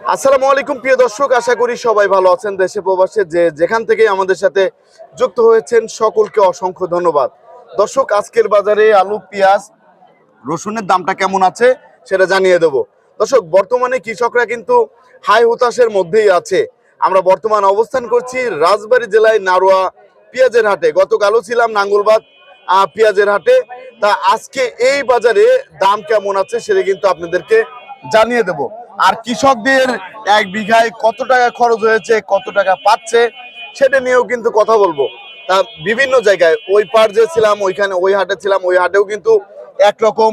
আসসালামু আলাইকুম, প্রিয় দর্শক। আশা করি সবাই ভালো আছেন দেশে প্রবাসে। যে যেখান থেকে আমাদের সাথে যুক্ত হয়েছেন, সকলকে অসংখ্য ধন্যবাদ। দর্শক, আজকের বাজারে আলু, পেঁয়াজ, রসুনের দামটা কেমন আছে সেটা জানিয়ে দেব। দর্শক, বর্তমানে কৃষকরা কিন্তু হাই হতাশের মধ্যেই আছে। আমরা বর্তমান অবস্থান করছি রাজবাড়ী জেলায় নারোয়া পেঁয়াজের হাটে। গতকালও ছিলাম নাঙ্গলবাদ পেঁয়াজের হাটে। তা আজকে এই বাজারে দাম কেমন আছে সেটা কিন্তু আপনাদেরকে জানিয়ে দেব। আর কৃষকদের এক বিঘায় কত টাকা খরচ হয়েছে, কত টাকা পাচ্ছে, সেটা নিয়েও কিন্তু কথা বলব। তা বিভিন্ন জায়গায়, ওই পার যে ছিলাম, ওইখানে, ওই হাটে ছিলাম, ওই হাটেও কিন্তু একরকম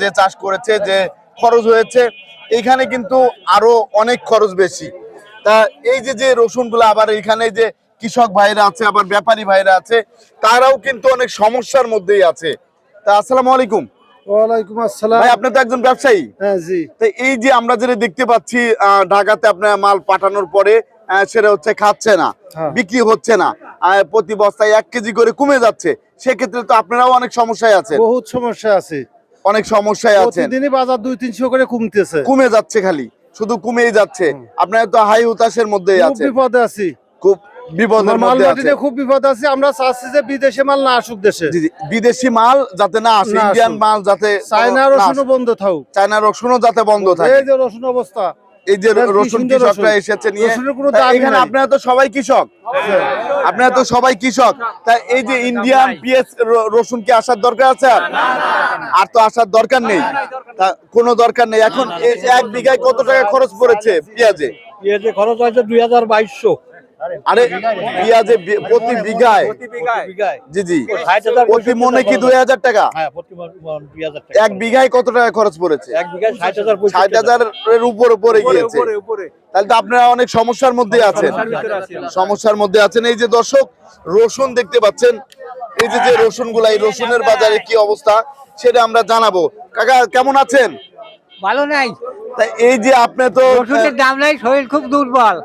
যে চাষ করেছে, যে খরচ হয়েছে এখানে কিন্তু আরও অনেক খরচ বেশি। তা এই যে যে রসুনগুলো আবার এখানে যে কৃষক ভাইরা আছে, আবার ব্যাপারী ভাইরা আছে, তারাও কিন্তু অনেক সমস্যার মধ্যেই আছে। তা আসসালামু আলাইকুম। ওয়ালাইকুম আসসালাম। ভাই আপনি তো একজন ব্যবসায়ী। হ্যাঁ জি। তো এই যে আমরা যেটা দেখতে পাচ্ছি ঢাকাতে আপনার মাল পাঠানোর পরে সেটা হচ্ছে খাচ্ছে না হ্যাঁ। বিক্রি হচ্ছে না প্রতি বস্তায় এক কেজি করে কমে যাচ্ছে। সেক্ষেত্রে তো আপনারাও অনেক সমস্যায় আছেন। বহুত সমস্যা আছে। অনেক সমস্যায় প্রতিদিনই বাজার দুই তিনশো করে কমতেছে। কমে যাচ্ছে খালি শুধু কমেই যাচ্ছে। আপনারা তো হাই হতাশের মধ্যেই আছে বিপদে আছি। খুব বিপদের মধ্যে মাটি আছে। নিয়ে খুব বিপদ আছে আমরা চাচ্ছি যে বিদেশে মাল না আসুক দেশে। জি, জি। বিদেশি মাল যাতে না আসে ইন্ডিয়ান মাল যাতে চায়না রসুনও বন্ধ থাকুক। চায়না রসুনও যাতে বন্ধ থাকে। এই যে রসুন অবস্থা এই যে রসুন কৃষকরা এসেছে নিয়ে রসুনের কোনো তা দামই এখানে আপনারা তো সবাই কৃষক। আপনারা তো সবাই কৃষক। তা এই যে ইন্ডিয়ান পিএস রসুন কি আসার দরকার আছে আর? আর তো আসার দরকার নেই। কোনো দরকার নেই। এখন এই এক বিঘায় কত টাকা খরচ পড়েছে পেঁয়াজে? পেঁয়াজের খরচ হয়েছে দুই হাজার বাইশশো। আরে পেঁয়াজে প্রতি বিঘায়। জি জি। প্রতি মনে কি দুই হাজার টাকা? হ্যাঁ দুই হাজার টাকা। এক বিঘায় কত টাকা খরচ পড়েছে? ষাট হাজারের উপরে পড়ে গিয়েছে। তাহলে তো আপনারা অনেক সমস্যার মধ্যে আছেন। সমস্যার মধ্যে আছেন। এই যে দর্শক রসুন দেখতে পাচ্ছেন। এই যে যে রসুনগুলা এই রসুনের বাজারে কি অবস্থা সেটা আমরা জানাব। কাকা কেমন আছেন? ভালো নাই। এই যে আপনি তো ওষুধের দাম নাই শরীর খুব দুর্বল।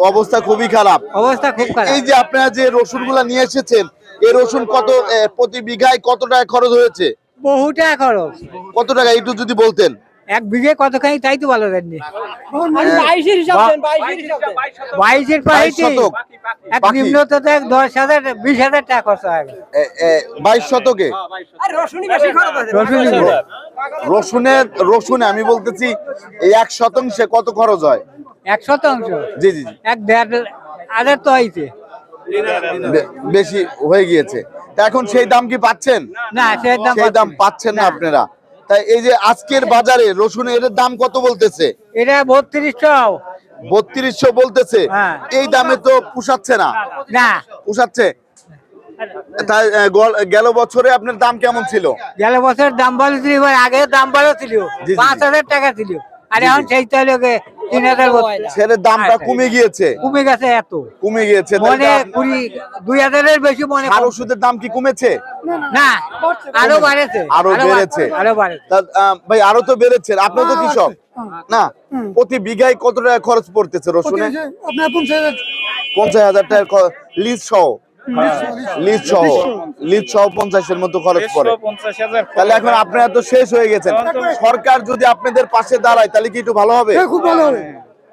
অবস্থা খুবই খারাপ। অবস্থা খুব খারাপ। এই যে আপনারা যে রসুনগুলা নিয়ে এসেছেন এই রসুন কত প্রতি বিঘায় কত টাকা খরচ হয়েছে? বহু টাকা খরচ। কত টাকা একটু যদি বলতেন। এক বিঘে কতখানি তাই তো ভালো জানি। বাইশের বাইশ পাশে শতক। এক নিম্নত এক দশ হাজার বিশ হাজার টাকা খরচ হয়। এ, এ, বাইশ শতকে? রসুনের রসুনে আমি বলতেছি এই এক শতাংশে কত খরচ হয়? এক শতাংশ? জি জি জি। এক দেড় হাজার তো হয়েছে বেশি হয়ে গিয়েছে। তা এখন সেই দাম কি পাচ্ছেন? না দাম সেই দাম পাচ্ছেন না আপনারা। তাই এই যে আজকের বাজারে দাম কত বলতেছে? এটা বত্রিশশো। বত্রিশশো বলতেছে। হ্যাঁ। এই দামে তো পুষাচ্ছে না। না। পুষাচ্ছে? তাই গেল বছরে আপনার দাম কেমন ছিল? গেল বছর দাম ভালো ছিল এবার আগে দাম ভালো ছিল। পাঁচ হাজার টাকা ছিল। আর এখন সেই তাহলে তিন হাজার ছেলের দামটা কমে গিয়েছে। কমে গেছে এত। কমে গিয়েছে মনে কুড়ি দুই হাজারের বেশি মনে আর ওষুধের দাম কি কমেছে? না আরও বাড়েছে। আরও বেড়েছে। আরও বাড়েছে। ভাই আরও তো বেড়েছে। আপনি তো কৃষক। না? প্রতি বিঘায় কত টাকা খরচ পড়তেছে রসুনে? পঞ্চাশ হাজার। টাকা লিজ সহ। লিজ সহ লিজ সহ। পঞ্চাশের মতো খরচ পড়ে। তাহলে এখন আপনারা তো শেষ হয়ে গেছেন। সরকার যদি আপনাদের পাশে দাঁড়ায় তাহলে কি একটু ভালো হবে? খুব ভালো হবে।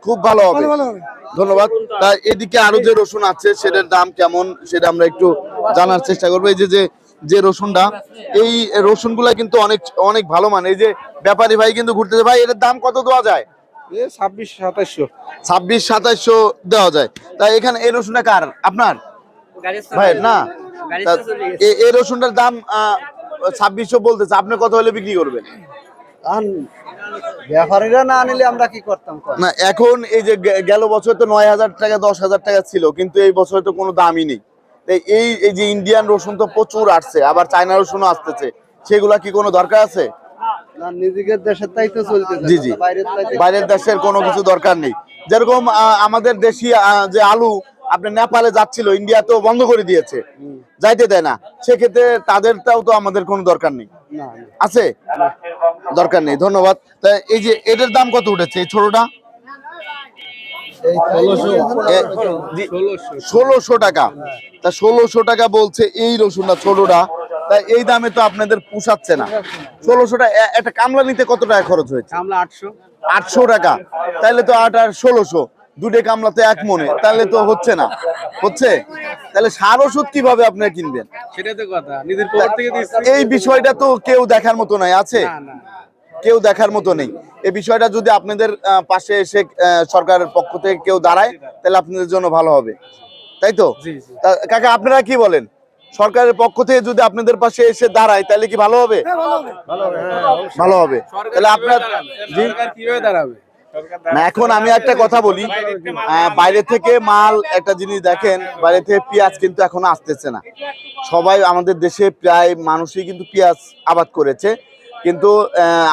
খুব ভালো হবে। ধন্যবাদ। তা এদিকে আরও যে রসুন আছে সেটার দাম কেমন সেটা আমরা একটু জানার চেষ্টা করব। এই যে যে যে রসুনটা এই রসুনগুলা কিন্তু অনেক অনেক ভালো মানে। এই যে ব্যাপারী ভাই কিন্তু ঘুরতেছে। ভাই এটার দাম কত দেওয়া যায়? ছাব্বিশ সাতাইশশো। ছাব্বিশ সাতাইশশো দেওয়া যায়। তা এখানে এই রসুনটা কার? আপনার? ভাই না। এই রসুনটার দাম ছাব্বিশশো বলতেছে। আপনি কত হলে বিক্রি করবেন? ব্যাপারীরা না নিলে আমরা কি করতাম না এখন এই যে গেল বছর তো নয় হাজার টাকা দশ হাজার টাকা ছিল কিন্তু এই বছর তো কোনো দামই নেই। এই এই যে ইন্ডিয়ান রসুন তো প্রচুর আসছে আবার চায়না রসুনও আসতেছে। সেগুলা কি কোনো দরকার আছে? না নিজেদের দেশের তাই তো চলতেছে জি জি। বাইরের দেশের কোনো কিছু দরকার নেই। যেরকম আমাদের দেশি আহ, যে আলু আপনি নেপালে যাচ্ছিল ইন্ডিয়া তো বন্ধ করে দিয়েছে। যাইতে দেয় না। সেক্ষেত্রে তাদেরটাও তো আমাদের কোনো দরকার নেই। আছে? দরকার নেই। ধন্যবাদ। তা এই যে এটার দাম কত উঠেছে? এই ছোটটা? ষোলোশো টাকা। তা ষোলোশো টাকা বলছে এই রসুনটা ছোটটা। তা এই দামে তো আপনাদের পোষাচ্ছে না। ষোলোশো টাকা। একটা কামলা নিতে কত টাকা খরচ হয়েছে? আটশো। আটশো টাকা। তাহলে তো আট আর ষোলোশো। দুটে কামলা তো এক মনে তাহলে তো হচ্ছে না। হচ্ছে? তাহলে সার ওষুধ কীভাবে আপনারা কিনবেন? সেটাই তো কথা নিজের পকেট থেকে এই বিষয়টা তো কেউ দেখার মতো নাই আছে? কেউ দেখার মতো নেই। এই বিষয়টা যদি আপনাদের পাশে এসে সরকারের পক্ষ থেকে কেউ দাঁড়ায় তাহলে আপনাদের জন্য ভালো হবে। তাই তো? কাকা আপনারা কি বলেন? সরকারের পক্ষ থেকে যদি আপনাদের পাশে এসে দাঁড়ায় তাহলে কি ভালো হবে? ভালো হবে। তাহলে আপনার কীভাবে দাঁড়াবে? না এখন আমি একটা কথা বলি। বাইরে থেকে মাল একটা জিনিস দেখেন বাইরে থেকে পেঁয়াজ কিন্তু এখন আসতেছে না। সবাই আমাদের দেশে প্রায় মানুষই কিন্তু পেঁয়াজ আবাদ করেছে। কিন্তু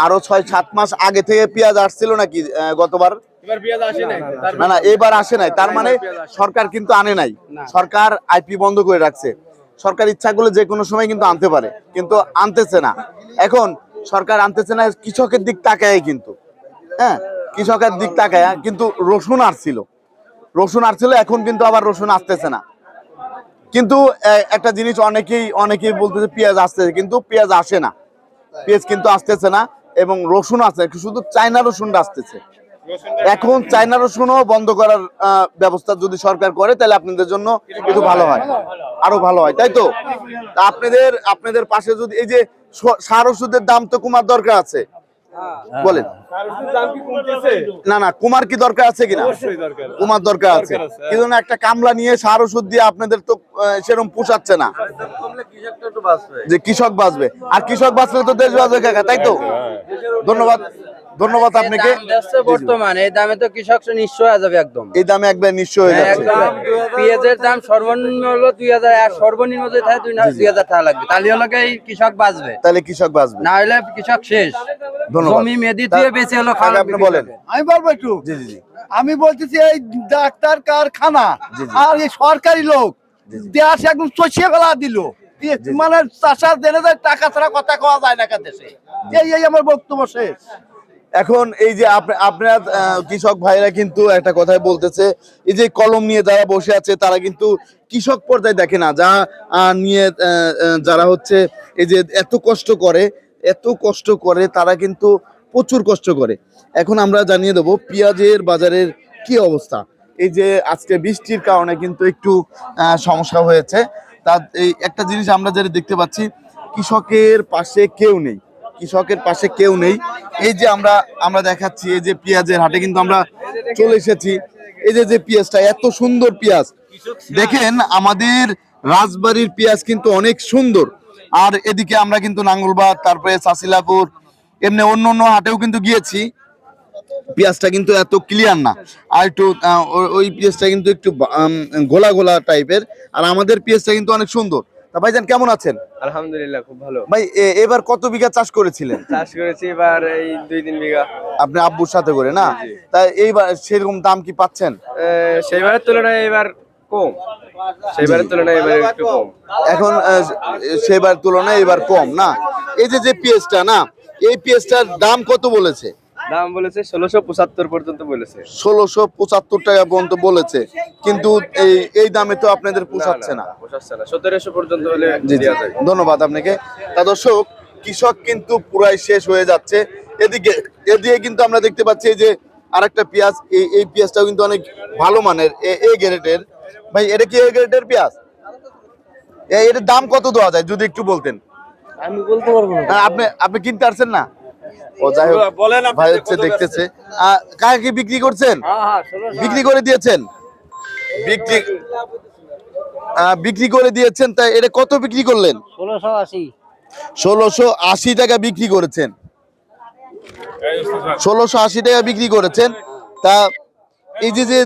আরও ছয় সাত মাস আগে থেকে পেঁয়াজ আসছিল নাকি গতবার? না না এবার আসে নাই। তার মানে সরকার কিন্তু আনে নাই। সরকার আইপি বন্ধ করে রাখছে। সরকার ইচ্ছা করলে যে কোনো সময় কিন্তু আনতে পারে কিন্তু আনতেছে না। এখন সরকার আনতেছে না কৃষকের দিক তাকায় কিন্তু। হ্যাঁ? কৃষকের দিক তাকায় কিন্তু রসুন আসছিল রসুন আসছিল এখন কিন্তু আবার রসুন আসতেছে না। কিন্তু একটা জিনিস অনেকেই অনেকেই বলতেছে পেঁয়াজ আসতেছে, কিন্তু পেঁয়াজ আসে না। পেঁয়াজ কিন্তু আসতেছে না এবং রসুন আছে, শুধু চায়না রসুনটা আসতেছে। এখন চায়না রসুনও বন্ধ করার ব্যবস্থা যদি সরকার করে, তাহলে আপনাদের জন্য একটু ভালো হয়। আরও ভালো হয়, তাই তো? তা আপনাদের আপনাদের পাশে যদি, এই যে সার ওষুধের দাম তো কমার দরকার আছে। বলেন। কি কমতেছে? না না কুমার কি দরকার আছে কিনা? কুমার দরকার আছে। দরকার আছে, হ্যাঁ। কিন্তু না একটা কামলা নিয়ে সার ওষুধ দিয়ে আপনাদের তো আহ, সেরকম পোষাচ্ছে না। যে কৃষক বাঁচবে। আর কৃষক বাঁচলে তো দেশ বাঁচবে কাকা তাই তো? ধন্যবাদ। ধন্যবাদ আপনাকে। বর্তমান এই দামে তো কৃষক নিশ্চয় হয়ে যাবে একদম। এই দামে একবার নিশ্চয় হয়ে যাচ্ছে একদম। পেঁয়াজের দাম সর্বনিম্ন হলো দুই হাজার আর সর্বনিম্ন যদি থাকে দুই দুই হাজার টাকা লাগবে। তাহলে হলো এই কৃষক বাঁচবে। তাহলে কৃষক বাঁচবে। না হলে কৃষক শেষ। ধন্যবাদ। জমি মেদি দিয়ে বেঁচে হলো আপনি বলেন। আমি বলব একটু। জি জি জি। আমি বলতেছি এই ডাক্তার কারখানা। আর এই সরকারি লোক দেশ একদম চষিয়ে ফেলা দিল। মানে চাষার দেনে টাকা ছাড়া কথা কওয়া যায় না দেশে। এই এই আমার বক্তব্য শেষ। এখন এই যে আপ- আপনার কৃষক ভাইরা কিন্তু একটা কথাই বলতেছে, এই যে কলম নিয়ে যারা বসে আছে, তারা কিন্তু কৃষক পর্যায়ে দেখে না। যা নিয়ে যারা হচ্ছে এই যে এত কষ্ট করে, এত কষ্ট করে তারা কিন্তু প্রচুর কষ্ট করে। এখন আমরা জানিয়ে দেবো পেঁয়াজের বাজারের কি অবস্থা। এই যে আজকে বৃষ্টির কারণে কিন্তু একটু সমস্যা হয়েছে। তা, এই একটা জিনিস আমরা যেটা দেখতে পাচ্ছি, কৃষকের পাশে কেউ নেই। কৃষকের পাশে কেউ নেই। এই যে আমরা আমরা দেখাচ্ছি, এই যে পেঁয়াজের হাটে কিন্তু আমরা চলে এসেছি। এই যে পেঁয়াজটা, এত সুন্দর পেঁয়াজ। দেখেন, আমাদের রাজবাড়ির পেঁয়াজ কিন্তু অনেক সুন্দর। আর এদিকে আমরা কিন্তু নাঙ্গলবাদ, তারপরে চাষিলাপুর এমনি অন্য অন্য হাটেও কিন্তু গিয়েছি। পেঁয়াজটা কিন্তু এত ক্লিয়ার না। আর একটু ওই পেঁয়াজটা কিন্তু একটু গোলা গোলা টাইপের আর আমাদের পেঁয়াজটা কিন্তু অনেক সুন্দর। তা ভাইজান কেমন আছেন? আলহামদুলিল্লাহ খুব ভালো। ভাই এবার কত বিঘা চাষ করেছিলেন? চাষ করেছি এবার এই দুই তিন বিঘা। আপনি আব্বুর সাথে করে না? তা এইবার সেরকম দাম কি পাচ্ছেন? সেইবারের তুলনায় এবার কম। সেইবারের তুলনায় এবার একটু কম। এখন সেবার তুলনায় এবার কম না? এই যে যে পেঁয়াজটা না? এই পেঁয়াজটার দাম কত বলেছে? দাম বলেছে ষোলোশো পঁচাত্তর পর্যন্ত বলেছে। ষোলোশো পঁচাত্তর টাকা পর্যন্ত বলেছে। কিন্তু এই এই দামে তো আপনাদের পোষাচ্ছে না পোষাচ্ছে না। সতেরোশো পর্যন্ত হলে জি জি ধন্যবাদ আপনাকে। তা দর্শক কৃষক কিন্তু পুরাই শেষ হয়ে যাচ্ছে। এদিকে এদিকে কিন্তু আমরা দেখতে পাচ্ছি যে আরেকটা পেঁয়াজ এই এই পেঁয়াজটাও কিন্তু অনেক ভালো মানের এ- এ গ্রেডের। ভাই এটা কি এ গ্রেডের পেঁয়াজ? এ- এটার দাম কত দেওয়া যায় যদি একটু বলতেন? আমি বলতে পারব না। না, আপনি আপনি কিনতে পারছেন না? ও যাই হোক বলেন ভাই হচ্ছে দেখতেছে। আহ, কাকে বিক্রি করছেন? বিক্রি করে দিয়েছেন? বিক্রি বিক্রি করে দিয়েছেন তাই এটা কত বিক্রি করলেন? ষোলোশো আশি। ষোলোশো আশি টাকা বিক্রি করেছেন। ষোলোশো আশি টাকা বিক্রি করেছেন। তা এই যে যে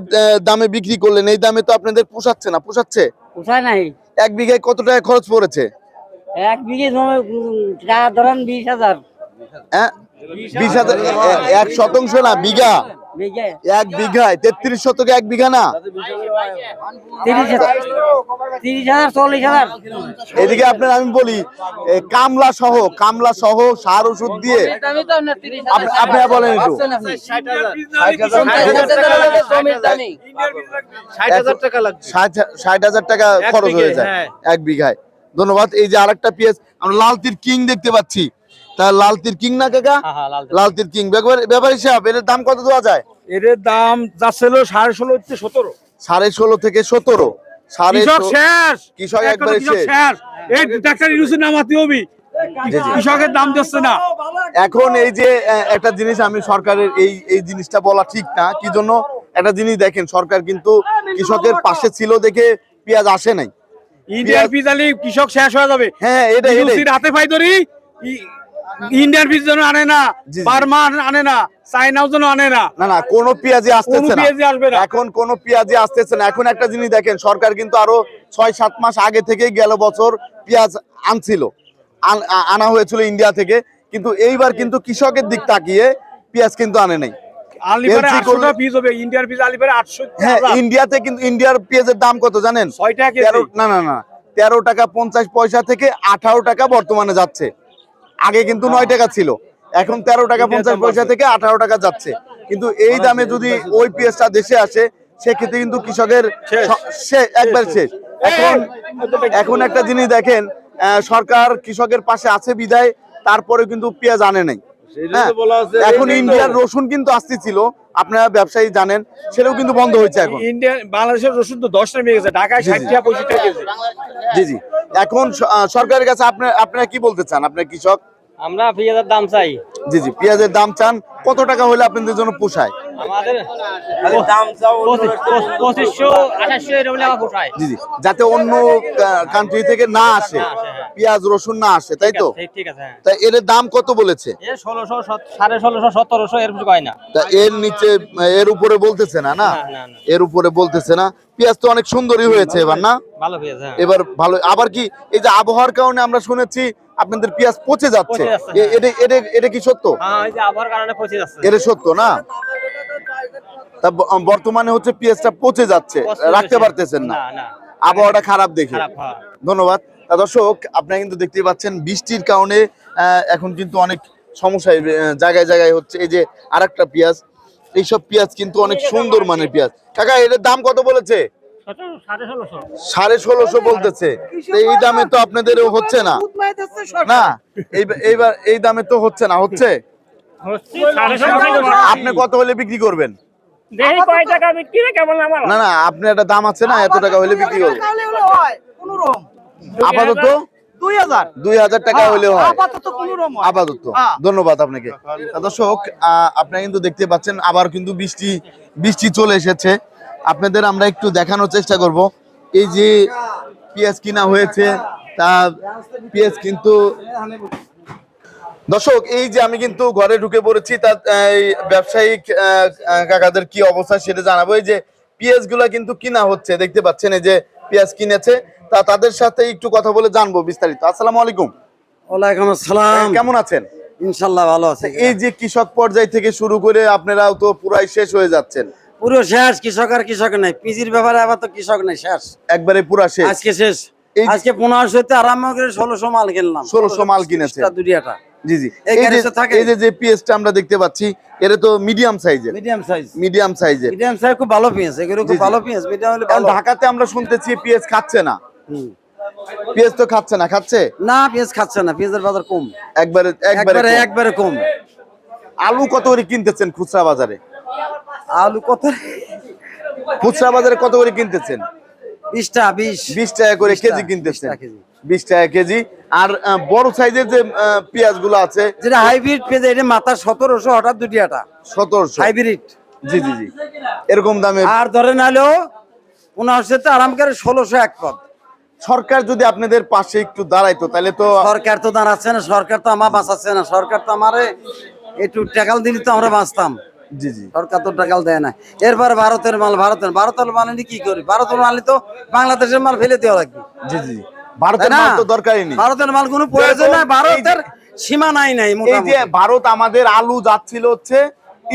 দামে বিক্রি করলেন এই দামে তো আপনাদের পোষাচ্ছে না পোষাচ্ছে? কোথায় নাই। এক বিঘায় কত টাকা খরচ পড়েছে? এক বিঘে ধরেন বিশ হাজার। হ্যাঁ বিশ হাজার এক শতাংশ না বিঘা? এক বিঘায় তেত্রিশ শতকে এক বিঘা না? এদিকে আপনার আমি বলি কামলা সহ কামলা সহ সার ওষুধ দিয়ে দামই তো আপনার তিরিশ আপ- আপনারা বলেন একটু ষাট হাজার টাকা খরচ হয়ে যায় হ্যাঁ। এক বিঘায়। ধন্যবাদ। এই যে আরেকটা পেঁয়াজ আমরা লাল তীর কিং দেখতে পাচ্ছি। তা লাল তীর কিং না কাকা? হ্যাঁ হ্যাঁ লাল লাল তীর কিং। ব্যাপার সাহেব এর দাম কত দেওয়া যায়? এর দাম যাচ্ছিল সাড়ে ষোলো হচ্ছে সতেরো। সাড়ে ষোলো থেকে সতেরো। সাড়ে শেষ। কৃষক একবারে শেষ। শেষ। এই ডাক্তার ইউসুফ নামাতে হবে জি, জি। কৃষকের দাম দিচ্ছে না। এখন এই যে একটা জিনিস আমি সরকারের এই এই জিনিসটা বলা ঠিক না। কি জন্য? একটা জিনিস দেখেন সরকার কিন্তু কৃষকের পাশে ছিল দেখে পেঁয়াজ আসে নাই। ইন্ডিয়ান পিজালি কৃষক শেষ হয়ে যাবে। হ্যাঁ এটা এটাই। হাতে পাই ধরি ইন্ডিয়ান পিস যেন আনে না। বার্মা আনে না চাইনাও যেন আনে না। না না কোনো পেঁয়াজি আসতেছে না। পেঁয়াজি আসবে না। এখন কোনো পেঁয়াজি আসতেছে না। এখন একটা জিনিস দেখেন সরকার কিন্তু আরও ছয় সাত মাস আগে থেকে গেল বছর পেঁয়াজ আনছিল। আনা হয়েছিল ইন্ডিয়া থেকে। কিন্তু এইবার কিন্তু কৃষকের দিক তাকিয়ে পেঁয়াজ কিন্তু আনে নাই। হ্যাঁ ইন্ডিয়াতে কিন্তু ইন্ডিয়ার পেঁয়াজের দাম কত জানেন? ছয় টাকা তেরো না না না তেরো টাকা পঞ্চাশ পয়সা থেকে আঠারো টাকা বর্তমানে যাচ্ছে। আগে কিন্তু নয় টাকা ছিল। এখন তেরো টাকা পঞ্চাশ পয়সা থেকে আঠারো টাকা যাচ্ছে। কিন্তু এই দামে যদি ওই পেঁয়াজটা দেশে আসে সেক্ষেত্রে কিন্তু কৃষকের একবার শেষ। এখন এখন একটা জিনিস দেখেন আহ, সরকার কৃষকের পাশে আছে বিদায় তারপরে কিন্তু পেঁয়াজ আনে নাই। এখন ইন্ডিয়ার রসুন কিন্তু আসতেছিল আপনারা ব্যবসায়ী জানেন সেটাও কিন্তু বন্ধ হয়েছে এখন। ইন্ডিয়ান বাংলাদেশের রসুন তো দশ নেমে গেছে ঢাকায় জি, ষাট জি। টাকা পঁচিশ টাকা জি জি। এখন সরকারের কাছে আপনার আপনারা কি বলতে চান আপনার কৃষক? আমরা পেঁয়াজের দাম চাই। জি জি পেঁয়াজের দাম চান কত টাকা হলে আপনাদের জন্য পোষায়? আমাদের পঁচিশশো আঠাশশো এর পোষায় জি জি। যাতে অন্য কান্ট্রি থেকে না আসে পেঁয়াজ রসুন না আসে তাই তো? ঠিক ঠিক আছে হ্যাঁ। তা এর দাম কত বলেছে? ষোলোশো সাড়ে ষোলোশো সতেরোশো এর কিছু না। তা এর নিচে এর উপরে বলতেছে না না? না, না, না। এর উপরে বলতেছে না। পেঁয়াজ তো অনেক সুন্দরই হয়েছে এবার না? ভালো পেঁয়াজ হ্যাঁ। এবার ভালো আবার কি এই যে আবহাওয়ার কারণে আমরা শুনেছি আপনাদের পেঁয়াজ পচে যাচ্ছে। এ- এটা এটা এটা কি সত্য? হ্যাঁ এটা সত্য না? তা বর্তমানে হচ্ছে পেঁয়াজটা পচে যাচ্ছে রাখতে পারতেছেন না। আবহাওয়াটা খারাপ দেখে। হ্যাঁ। ধন্যবাদ। দর্শক আপনারা কিন্তু দেখতে পাচ্ছেন বৃষ্টির কারণে এখন কিন্তু অনেক সমস্যায় জায়গায় জায়গায় হচ্ছে এই যে আর একটা পেঁয়াজ। এইসব পেঁয়াজ কিন্তু অনেক সুন্দর মানের পেঁয়াজ। কাকা এটার দাম কত বলেছে? সাড়ে ষোলোশো বলতেছে। এই দামে তো আপনাদের হচ্ছে না। না এই- এইবার এই দামে তো হচ্ছে না হচ্ছে? আপনি কত হলে বিক্রি করবেন? না না আপনি একটা দাম আছে না এত টাকা হলে বিক্রি করবেন? আপাতত? টাকা হলেও হয়। আপাতত। ধন্যবাদ আপনাকে। দর্শক আপনারা কিন্তু দেখতে পাচ্ছেন আবার কিন্তু বৃষ্টি বৃষ্টি চলে এসেছে। আপনাদের আমরা একটু দেখানোর চেষ্টা করব। এই যে পেঁয়াজ কিনা হয়েছে তা পেঁয়াজ কিন্তু দর্শক এই যে আমি কিন্তু ঘরে ঢুকে পড়েছি তা এই ব্যবসায়িক কাকাদের কি অবস্থা সেটা জানাব। এই যে পেঁয়াজগুলা কিন্তু কিনা হচ্ছে দেখতে পাচ্ছেন এই যে পেঁয়াজ কিনেছে তা তাদের সাথে একটু কথা বলে জানব বিস্তারিত। আসসালামু আলাইকুম। ওয়ালাইকুম আসসালাম। কেমন আছেন? ইনশাল্লাহ ভালো আছে। এই যে কৃষক পর্যায় থেকে শুরু করে আপনারাও তো পুরাই শেষ হয়ে যাচ্ছেন। পুরো শেষ কৃষক আর কৃষক নাই। পিজির ব্যাপারে আবার তো কৃষক নাই শেষ। একবারে পুরা শেষ। আজকে শেষ। আজকে পনেরোশোতে আরাম করে ষোলোশো মাল কিনলাম। 1600 মাল কিনেছে। দুরিয়াটা জি জি। এই যে এই যে যে পিএসটা আমরা দেখতে পাচ্ছি এটা তো মিডিয়াম সাইজের। Medium size. মিডিয়াম সাইজের। মিডিয়াম সাইজ খুব ভালো পেঁয়াজ এগুলো খুব ভালো পেঁয়াজ মিডিয়াম হলে ঢাকাতে আমরা শুনতেছি পেঁয়াজ খাচ্ছে না। হুম। পেঁয়াজ তো খাচ্ছে না খাচ্ছে? না পেঁয়াজ খাচ্ছে না পেঁয়াজের বাজার কম। একবারে একবারে একবারে কম। আলু কত করে কিনতেছেন খুচরা বাজারে? আলু কত? খুচরা বাজারে কত করে কিনতেছেন? বিশটা বিশ। বিশ টাকা করে কেজি কিনতেছেন। 20 টাকা কেজি। বিশ টাকা কেজি। আর বড় সাইজের যে পেঁয়াজগুলো আছে যেটা হাইব্রিড পেঁয়াজ এটা মাথা সতেরোশো হঠাৎ দুটিয়াটা সতেরোশো। হাইব্রিড। জি জি জি। এরকম দামে আর ধরে নাহলেও পনেরোশোতে আরাম করে ষোলোশো এক পদ। সরকার যদি আপনাদের পাশে একটু দাঁড়াইতো তাহলে তো সরকার তো দাঁড়াচ্ছে না সরকার তো আমার বাঁচাচ্ছে না সরকার তো আমারে একটু টাকাল দিলে তো আমরা বাঁচতাম। জি জি। সরকার তো টাকাল দেয় না। এরপর ভারতের মাল ভারতের ভারতের মাল নিয়ে কি করি? ভারতের মাল তো বাংলাদেশের মাল ফেলে দেওয়া লাগবে। জি জি। ভারতের মাল তো দরকারই নেই। ভারতের মাল কোনো প্রয়োজন নাই ভারতের সীমা নাই নাই এই যে ভারত আমাদের আলু যাচ্ছিল হচ্ছে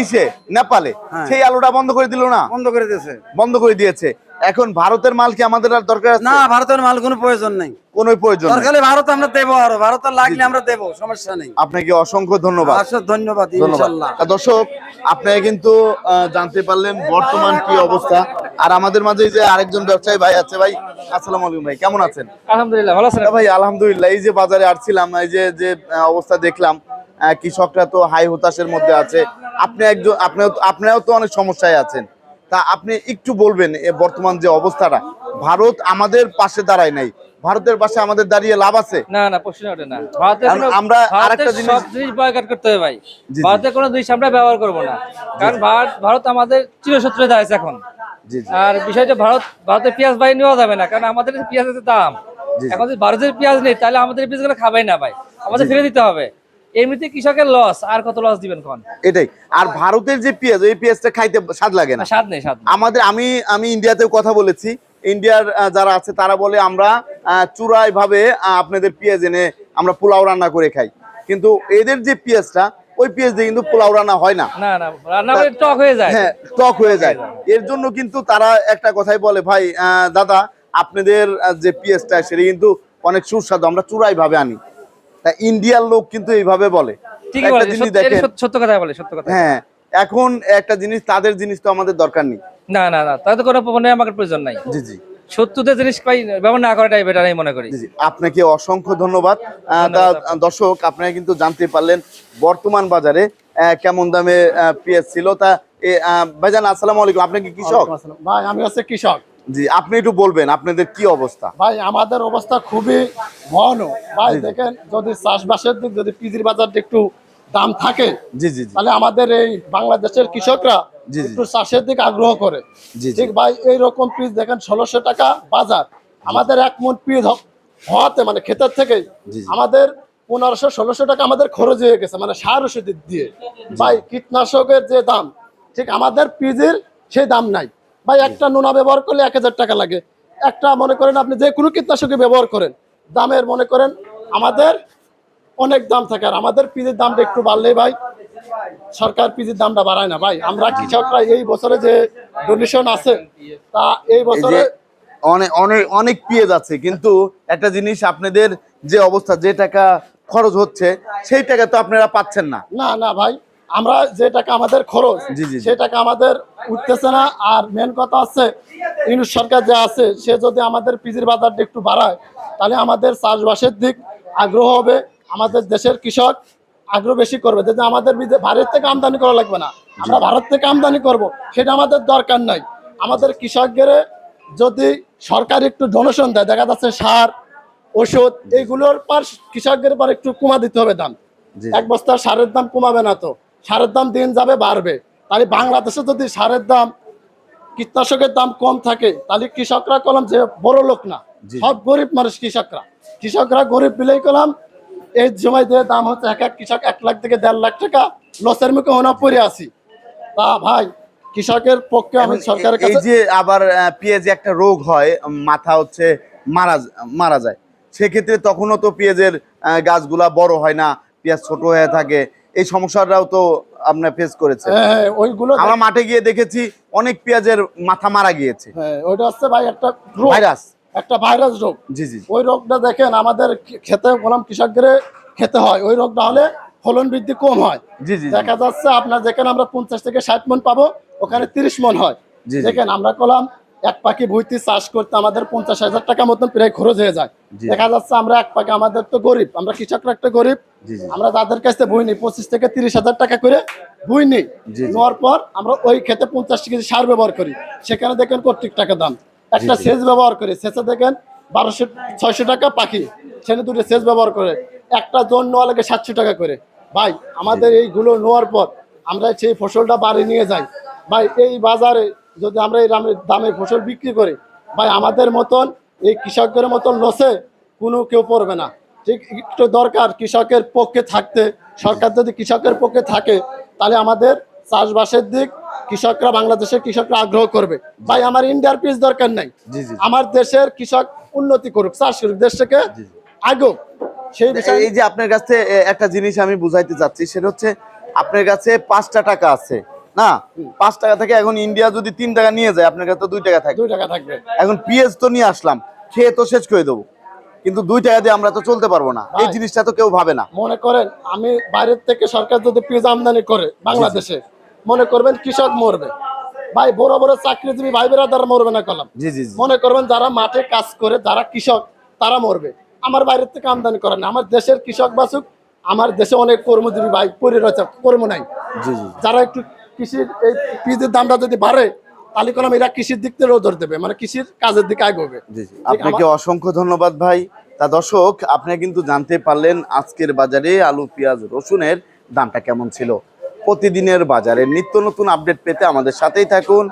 ইসে নেপালে। হ্যাঁ। সেই আলুটা বন্ধ করে দিল না? বন্ধ করে দিয়েছে। বন্ধ করে দিয়েছে। এখন ভারতের মাল কি আমাদের আর দরকার আছে? না ভারতের মাল কোনো প্রয়োজন নেই। কোনো প্রয়োজন। দরকার ভারত আমরা দেবো আরও। ভারতের লাগলে আমরা দেবো সমস্যা নেই। আপনাকে অসংখ্য ধন্যবাদ। ধন্যবাদ ধন্যবাদ। দর্শক আপনারা কিন্তু জানতে পারলেন বর্তমান কি অবস্থা। আর আমাদের মাঝে এই যে আরেকজন ব্যবসায়ী ভাই আছে ভাই আসসালামু আলাইকুম ভাই কেমন আছেন? আলহামদুলিল্লাহ ভালো আছেন ভাই আলহামদুলিল্লাহ এই যে বাজারে আসছিলাম এই যে যে অবস্থা দেখলাম কৃষকরা তো হাই হতাশের মধ্যে আছে। আপনি একজন আপনিও আপনিও তো অনেক সমস্যায় আছেন। তা আপনি একটু বলবেন এ বর্তমান যে অবস্থাটা। ভারত আমাদের পাশে দাঁড়ায় নাই। ভারতের পাশে আমাদের দাঁড়িয়ে লাভ আছে? না না প্রশ্ন ওঠে না। ভারতের কোনো- আমরা আরেকটা জিনিস- সব জিনিস বয়কট করতে হবে ভাই। ভারতের কোনো জিনিস আমরা ব্যবহার করব না। কারণ ভারত ভারত আমাদের চিরশত্রু দাঁড়িয়েছে এখন। জি জি। আর বিষয়টা ভারত ভারতের পেঁয়াজ ভাই নেওয়া যাবে না। কারণ আমাদের পেঁয়াজের দাম। এখন যদি ভারতের পেঁয়াজ নেই তাহলে আমাদের পেঁয়াজগুলো খাবাই না ভাই। আমাদের ফিরে দিতে হবে। এমনিতে কৃষকের লস আর কত লস দিবেন কোন? এটাই। আর ভারতের যে পেঁয়াজ ওই পেঁয়াজটা খাইতে স্বাদ লাগে না। স্বাদ নেই স্বাদ আমাদের আমি আমি ইন্ডিয়াতেও কথা বলেছি। ইন্ডিয়ার যারা আছে তারা বলে আমরা ভাবে আপনাদের পেঁয়াজ এনে আমরা পোলাও রান্না করে খাই। কিন্তু এদের যে পেঁয়াজটা ওই পেঁয়াজ দিয়ে কিন্তু পোলাও রান্না হয় না। না না রান্না করে টক হয়ে যায়। হ্যাঁ টক হয়ে যায়। এর জন্য কিন্তু তারা একটা কথাই বলে ভাই আহ, দাদা আপনাদের যে পেঁয়াজটা সেটা কিন্তু অনেক সুস্বাদু আমরা চূড়াই ভাবে আনি। তা ইন্ডিয়ার লোক কিন্তু এইভাবে বলে। সত্য- দেখেন সত্য- সত্য কথা বলে সত্য কথা হ্যাঁ এখন একটা জিনিস তাদের জিনিস তো আমাদের দরকার নেই। না না না তাদের কোনো আমাদের প্রয়োজন নাই। জি জি। সত্যতে জিনিস পাই ব্যবহার না করাটাই বেটার আমি মনে করি। জি, জি। আপনাকে অসংখ্য ধন্যবাদ। দর্শক আপনারা কিন্তু জানতে পারলেন বর্তমান বাজারে আহ, কেমন দামে আহ, পেঁয়াজ ছিল। তা ভাইজান আসসালামু আলাইকুম। আপনি কি কৃষক? ভাই আমি হচ্ছে কৃষক। জি আপনি একটু বলবেন আপনাদের কি অবস্থা? ভাই আমাদের অবস্থা খুবই ভয়ানক ভাই দেখেন যদি চাষবাসের দিক যদি পিজির বাজারটা একটু দাম থাকে জি জি তাহলে আমাদের এই বাংলাদেশের কৃষকরা। একটু চাষের দিকে আগ্রহ করে। ঠিক ভাই এইরকম পিস দেখেন ষোলোশো টাকা বাজার। আমাদের এক মন পিস হওয়াতে মানে ক্ষেতের থেকে। আমাদের পনেরোশো ষোলোশো টাকা আমাদের খরচ হয়ে গেছে মানে সার ওষুধ দিয়ে। ভাই কীটনাশকের যে দাম ঠিক আমাদের পিজির সেই দাম নাই। ভাই একটা নোনা ব্যবহার করলে এক হাজার টাকা লাগে। একটা মনে করেন আপনি যে কোনো কীটনাশকে ব্যবহার করেন। দামের মনে করেন আমাদের অনেক দাম থাকে। আর আমাদের পিজির দামটা একটু বাড়লেই ভাই সরকার পিজির দামটা বাড়ায় না ভাই। আমরা কৃষকরা এই বছরে যে ডোনেশন আছে তা এই এই বছরে অনেক অনেক অনেক পেঁয়াজ আছে কিন্তু একটা জিনিস আপনাদের যে অবস্থা যে টাকা খরচ হচ্ছে সেই টাকা তো আপনারা পাচ্ছেন না। না না ভাই আমরা যে টাকা আমাদের খরচ। সেই টাকা আমাদের উঠতেছে না। আর মেন কথা হচ্ছে ইউনিট সরকার যে আছে সে যদি আমাদের পিজির বাজারটা একটু বাড়ায় তাহলে আমাদের চাষবাসের দিক আগ্রহ হবে আমাদের দেশের কৃষক আগ্রহ বেশি করবে। যে আমাদের ভারত থেকে আমদানি করা লাগবে না। আমরা ভারত থেকে আমদানি করব সেটা আমাদের দরকার নাই। আমাদের কৃষকদের যদি সরকার একটু ডোনেশন দেয় দেখা যাচ্ছে সার ওষুধ এইগুলোর পর কৃষকদের পর একটু কমা দিতে হবে দাম। এক বস্তা সারের দাম কমাবে না তো। সারের দাম দিন যাবে বাড়বে। তাহলে বাংলাদেশে যদি সারের দাম কীটনাশকের দাম কম থাকে তাহলে কৃষকরা কলম যে বড় লোক না। সব গরিব মানুষ কৃষকরা। কৃষকরা গরিব বিলেই কলাম এই সময় যে দাম হচ্ছে এক এক কৃষক এক লাখ থেকে দেড় লাখ টাকা লসের মুখে ওনা পড়ে আসি তা ভাই কৃষকের পক্ষে আমি সরকারের কাছে যে আবার পেঁয়াজে একটা রোগ হয় মাথা হচ্ছে মারা মারা যায়। সেক্ষেত্রে তখনও তো পেঁয়াজের গাছগুলা বড় হয় না পেঁয়াজ ছোট হয়ে থাকে। এই সমস্যাটাও তো আপনার ফেস করেছে ওইগুলো আমরা মাঠে গিয়ে দেখেছি অনেক পেঁয়াজের মাথা মারা গিয়েছে। হ্যাঁ ওইটা হচ্ছে ভাই একটা ভাইরাস। একটা ভাইরাস রোগ। জি জি। ওই রোগটা দেখেন আমাদের খেতে বললাম কৃষকদের খেতে হয়। ওই রোগটা হলে ফলন বৃদ্ধি কম হয়। জি জি। দেখা যাচ্ছে আপনার যেখানে আমরা পঞ্চাশ থেকে ষাট মন পাবো ওখানে তিরিশ মন হয়। দেখেন আমরা কলাম এক পাখি ভুইতি চাষ করতে আমাদের পঞ্চাশ হাজার টাকা মতন প্রায় খরচ হয়ে যায়। দেখা যাচ্ছে আমরা এক পাখি আমাদের তো গরিব আমরা কৃষকরা একটা গরিব। আমরা তাদের কাছে বই নিই পঁচিশ থেকে তিরিশ হাজার টাকা করে বই নিই। নেওয়ার পর আমরা ওই খেতে পঞ্চাশ কেজি সার ব্যবহার করি। সেখানে দেখেন কর্তৃক টাকা দাম। একটা সেচ ব্যবহার করি সেচে দেখেন বারোশো ছয়শো টাকা পাখি সেখানে দুটো সেচ ব্যবহার করে। একটা জন নেওয়া লাগে সাতশো টাকা করে। ভাই আমাদের এইগুলো নেওয়ার পর আমরা সেই ফসলটা বাড়ি নিয়ে যাই। ভাই এই বাজারে যদি আমরা এই দামে দামে ফসল বিক্রি করি ভাই আমাদের মতন এই কৃষকদের মতন লসে কোনো কেউ পড়বে না। ঠিক একটু দরকার কৃষকের পক্ষে থাকতে। সরকার যদি কৃষকের পক্ষে থাকে তাহলে আমাদের চাষবাসের দিক কৃষকরা বাংলাদেশের কৃষকরা আগ্রহ করবে। ভাই আমার ইন্ডিয়ার পিস দরকার নাই। জি, জি। আমার দেশের কৃষক উন্নতি করুক চাষ করুক দেশ থেকে আগুক। সেই এই যে আপনার কাছে একটা জিনিস আমি বুঝাইতে চাচ্ছি সেটা হচ্ছে আপনার কাছে পাঁচটা টাকা আছে। না পাঁচ টাকা থেকে এখন ইন্ডিয়া যদি তিন টাকা নিয়ে যায় আপনার কাছে তো দুই টাকা থাকে দুই টাকা থাকবে। এখন পেঁয়াজ তো নিয়ে আসলাম খেয়ে তো শেষ করে দেবো। কিন্তু দুই টাকা দিয়ে আমরা তো চলতে পারব না। এই জিনিসটা তো কেউ ভাবে না। মনে করেন আমি বাইরের থেকে সরকার যদি পিস আমদানি করে বাংলাদেশে মনে করবেন কৃষক মরবে। ভাই বড় বড় চাকরিজীবী ভাই বেরাদার মরবে না কলাম। জি জি মনে করবেন যারা মাঠে কাজ করে যারা কৃষক তারা মরবে। আমার বাইরের থেকে আমদানি করে না। আমার দেশের কৃষক বাসুক আমার দেশে অনেক কর্মজীবী ভাই পড়ে রয়েছে কর্ম নাই। যারা একটু কৃষির এই পিজের দামটা যদি বাড়ে তাহলে কলাম এরা কৃষির দিক থেকে নজর দেবে। মানে কৃষির কাজের দিকে আগে জি জি। আপনাকে অসংখ্য ধন্যবাদ ভাই। তা দর্শক আপনি কিন্তু জানতে পারলেন আজকের বাজারে আলু পেঁয়াজ রসুনের দামটা কেমন ছিল। প্রতিদিনের বাজারে নিত্য নতুন আপডেট পেতে আমাদের সাথেই থাকুন।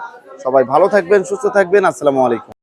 সবাই ভালো থাকবেন সুস্থ থাকবেন। আসসালামু আলাইকুম।